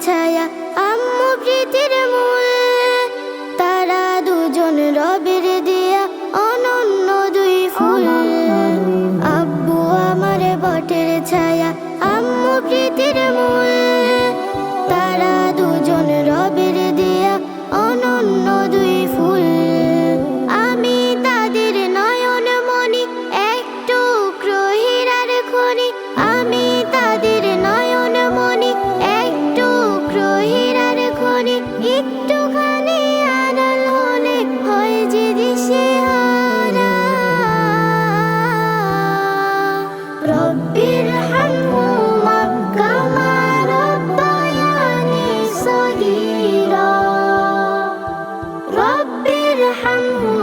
他呀。সগীরা রব্বির হামহুমা